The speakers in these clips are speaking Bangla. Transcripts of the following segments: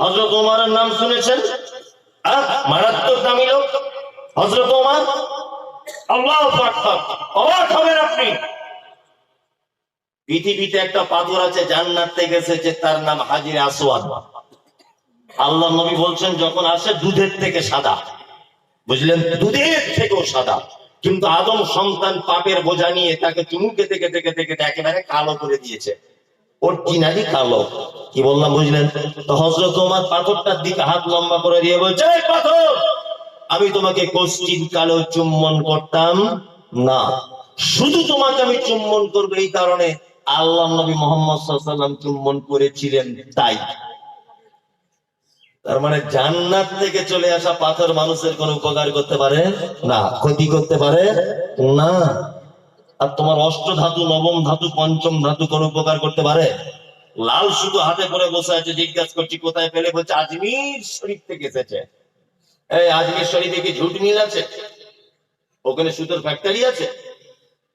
হজরত ওমারের নাম শুনেছেন? মারাত্মক দামি লোক। হজরত ওমার? আল্লাহ অবাক হবেন আপনি। পৃথিবীতে একটা পাথর আছে, জান্নাতে গেছে যে তার নাম হাজির আসওয়াদ। আল্লাহ নবী বলছেন, যখন আসে, দুধের থেকে সাদা। বুঝলেন? দুধের থেকেও সাদা। কিন্তু আদম সন্তান পাপের বোঝা নিয়ে তাকে চুমু খেতে খেতে খেতে খেতে একেবারে কালো করে দিয়েছে। অরিজিনালি কালো। কি বললাম বুঝলেন? তো হজরত তোমার পাথরটার দিকে হাত লম্বা করে দিয়ে বলছে পাথর, আমি তোমাকে কষ্টির কালো চুম্বন করতাম না। শুধু তোমাকে আমি চুম্বন করব এই কারণে আল্লাহ নবী মোহাম্মদ চুম্বন করেছিলেন তাই। তার মানে জান্নাত থেকে চলে আসা পাথর মানুষের কোন উপকার করতে পারে না, ক্ষতি করতে পারে না। আর তোমার অষ্ট ধাতু, নবম ধাতু, পঞ্চম ধাতু কোন উপকার করতে পারে? লাল শুধু হাতে করে বসে আছে, জিজ্ঞাসা করছি, কোথায় পেলে বলছে, আজমির শরীফ থেকে এসেছে। আজমির শরীফে কি ঝুট মিল আছে? ওখানে সুতোর ফ্যাক্টরি আছে?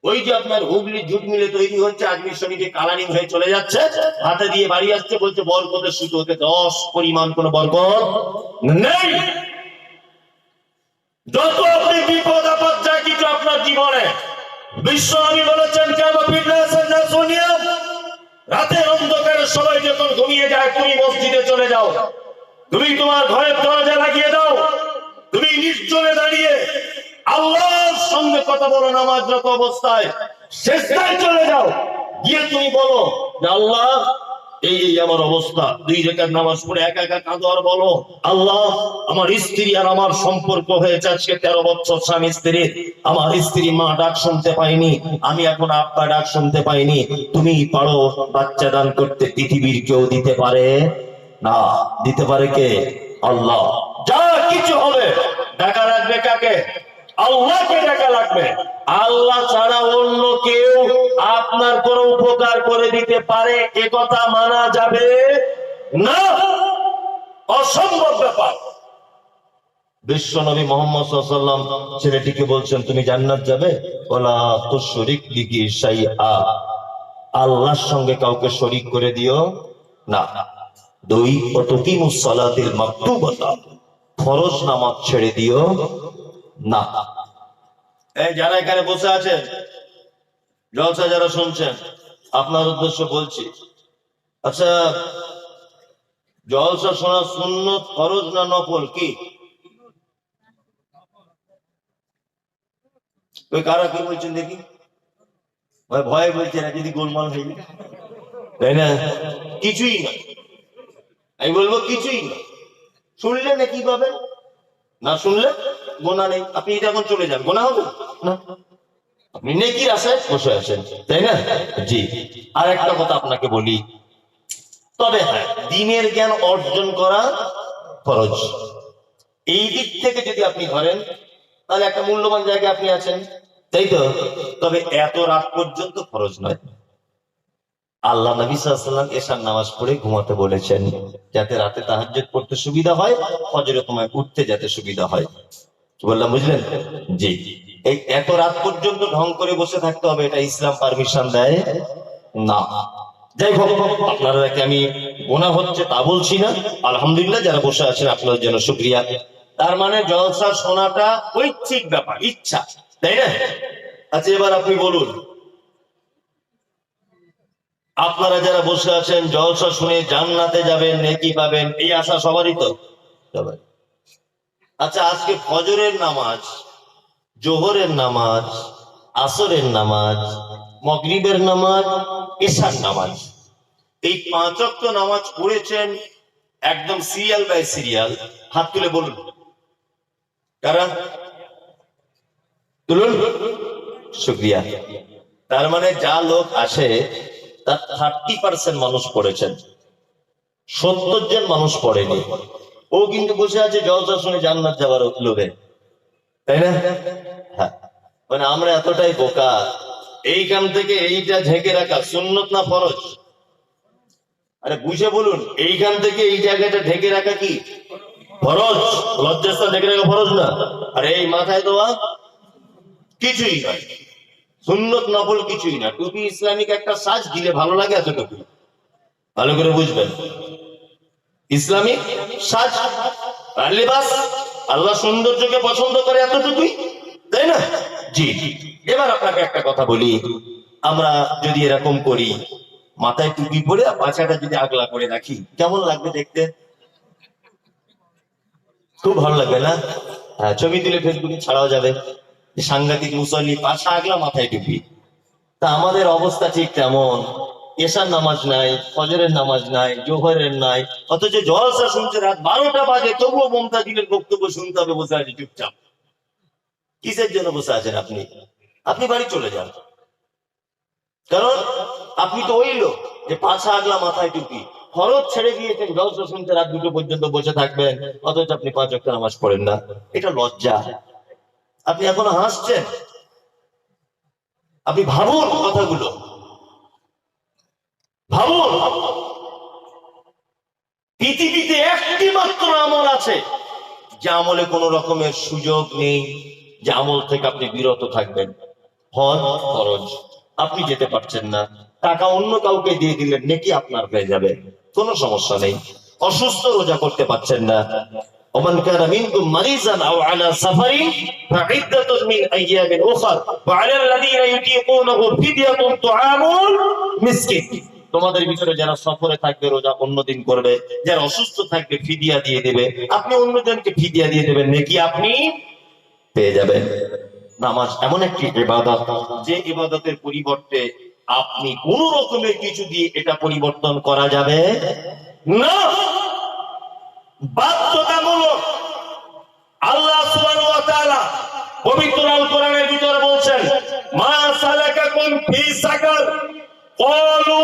ওই যে আপনার হুগলি জুট মিলে তৈরি হচ্ছে, আজমির শরীফে কালারিং হয়ে চলে যাচ্ছে, হাতে দিয়ে বাড়ি আসছে, বলছে, বরকতের সুতো হতে দশ পরিমাণ কোন বরকত নেই। যত আপনি বিপদ আপদ, যা কিছু আপনার জীবনে, বিশ্ব আমি বলেছেন কেন রাতের সবাই যখন ঘুমিয়ে যায়, তুমি মসজিদে চলে যাও। তুমি তোমার ঘরের দরজা লাগিয়ে দাও। তুমি নিশ্চলে দাঁড়িয়ে আল্লাহর সঙ্গে কথা বলো নামাজরত অবস্থায়। শেষটায় চলে যাও। গিয়ে তুমি বলো আল্লাহ এই এই আমার অবস্থা। দুই রেখার নামাজ পড়ে একা একা কাঁদো আর বলো, আল্লাহ, আমার স্ত্রী আর আমার সম্পর্ক হয়েছে আজকে তেরো বছর স্বামী স্ত্রীর আমার স্ত্রী মা ডাক শুনতে পাইনি আমি এখন আব্বা ডাক শুনতে পাইনি। তুমি পারো বাচ্চা দান করতে, পৃথিবীর কেউ দিতে পারে? না, দিতে পারে কে? আল্লাহ। যা কিছু হবে ডাকা রাখবে কাকে? আল্লাহকে ডাকা লাগবে। আল্লাহ ছাড়া অন্য কেউ আপনার কোন উপকার করে দিতে পারে, এ কথা মানা যাবে না। অসম্ভব ব্যাপার। বিশ্ব নবী মোহাম্মদ ছেলেটিকে বলছেন, তুমি জান্নাত যাবে? ওলা তো শরিক লিখি সাই আ আল্লাহর সঙ্গে কাউকে শরিক করে দিও না। দুই অতকিমুস সালাতিল ফরজ নামাজ ছেড়ে দিও না। এই যারা এখানে বসে আছেন, জলসা যারা শুনছেন, আপনার উদ্দেশ্য বলছি। আচ্ছা জলসা শোনা সুন্নত ফরজ না নফল কি? ওই কারা কি বলছেন দেখি? ভাই ভয় বলছে না, যদি গোলমাল হয়ে। তাই না? কিছুই না। আমি বলব কিছুই না। শুনলে না কি পাবেন না শুনলে গোনা নেই। আপনি এখন চলে যান। গোনা হবে? না। আপনি নেকির আশায় বসে আছেন। তাই না? জি। আর একটা কথা আপনাকে বলি। তবে হ্যাঁ দিনের জ্ঞান অর্জন করা ফরজ। এই দিক থেকে যদি আপনি ধরেন তাহলে একটা মূল্যবান জায়গায় আপনি আছেন। তাই তো? তবে এত রাত পর্যন্ত ফরজ নয়। আল্লাহ নবী সাল্লাম এশার নামাজ পড়ে ঘুমাতে বলেছেন যাতে রাতে তাহাজ্জুদ পড়তে সুবিধা হয় ফজরে তোমায় উঠতে যাতে সুবিধা হয়। বললাম, বুঝলেন? জি। এই এত রাত পর্যন্ত ঢং করে বসে থাকতে হবে, এটা ইসলাম পারমিশন দেয়? না। যাই হোক আপনাদেরকে আমি গোনা হচ্ছে তা বলছি না। আলহামদুলিল্লাহ, যারা বসে আছেন, আপনাদের জন্য শুক্রিয়া। তার মানে জলসা শোনাটা ঐচ্ছিক ব্যাপার, ইচ্ছা, তাই না? আচ্ছা এবার আপনি বলুন। আপনারা যারা বসে আছেন, জলসা শুনে জান্নাতে যাবেন, নেকি পাবেন, এই আশা সবারই তো? সবারই। আচ্ছা আজকে ফজরের নামাজ, জোহরের নামাজ, আসরের নামাজ, মগরিবের নামাজ, এশার নামাজ। এই পাঁচ অক্ট নামাজ পড়েছেন একদম সিরিয়াল বাই সিরিয়াল। হাত তুলে বলুন। কারা? তুলুন। শুক্রিয়া। তার মানে যা লোক আসে, তার থার্টি পার্সেন্ট মানুষ পড়েছেন। সত্তর জন মানুষ পড়েনি। ও কিন্তু বসে আছে জলসা শুনে জান্নাত যাওয়ার লোভে তাই না? হ্যাঁ। মানে আমরা এতটাই বোকা। এইখান থেকে এইটা ঝেঁকে রাখা সুন্নত না ফরজ? আরে বুঝে বলুন, এইখান থেকে এই জায়গাটা ঢেকে রাখা কি? ফরজ? লজ্জাস্থান ঢেকে রাখা ফরজ না? আর এই মাথায় দেওয়া কিছুই নয়। সুন্নত নফল কিছুই না। টুপি ইসলামিক একটা সাজ দিলে ভালো লাগে এতটুকু। ভালো করে বুঝবেন। ইসলামিক সাজ আর লিবাস আল্লাহ সৌন্দর্যকে পছন্দ করে এতটুকুই তাই না? জি। এবার আপনাকে একটা কথা বলি। আমরা যদি এরকম করি মাথায় টুপি পরে পাছাটা যদি আগলা করে রাখি কেমন লাগবে দেখতে? খুব ভালো লাগবে না? হ্যাঁ, ছবি তুলে ফেসবুকে ছাড়াও যাবে। সাংঘাতিক মুসল্লি পাশা আগলা মাথায় টুপি। তা আমাদের অবস্থা ঠিক তেমন। এশার নামাজ নাই, ফজরের নামাজ নাই, জোহরের নাই, অথচ জলসা শুনছে রাত বারোটা বাজে, তবুও মমতাজিলের বক্তব্য শুনতে হবে বসে আছে চুপচাপ। কিসের জন্য বসে আছেন আপনি? আপনি বাড়ি চলে যান। কারণ আপনি তো ওই লোক যে পাছা আগলা মাথায় টুপি। খরচ ছেড়ে দিয়েছেন জলসা শুনতে রাত দুটো পর্যন্ত বসে থাকবেন, অথচ আপনি পাঁচ অক্ট নামাজ পড়েন না। এটা লজ্জা। আপনি এখনও হাসছেন? আপনি ভাবুন কথাগুলো। ভাবুন পৃথিবীতে একটি মাত্র আমল আছে যে আমলে কোনো রকমের সুযোগ নেই যে আমল থেকে আপনি বিরত থাকবেন হজ খরচ আপনি যেতে পারছেন না টাকা অন্য কাউকে দিয়ে দিলেন নেকি আপনার হয়ে যাবে কোনো সমস্যা নেই অসুস্থ রোজা করতে পারছেন না ومن كان منكم مريضا او على سفر فعدة من ايام اخر وعلى الذين يطيقونه فدية طعام مسكين তোমাদের ভিতরে যারা সফরে থাকবে, রোজা অন্যদিন করবে যারা অসুস্থ থাকবে, ফিদিয়া দিয়ে দেবে। আপনি অন্যজনকে ফিদিয়া দিয়ে দেবেন, নাকি আপনি পেয়ে যাবেন। নামাজ এমন একটি ইবাদত, যে ইবাদতের পরিবর্তে আপনি কোন রকমের কিছু দিয়ে এটা পরিবর্তন করা যাবে না। বাধ্যতামূলক আল্লাহ পবিত্র আল কোরআনের বলছেন, মা সালাকাকুম ফি সাকার, ক্বালু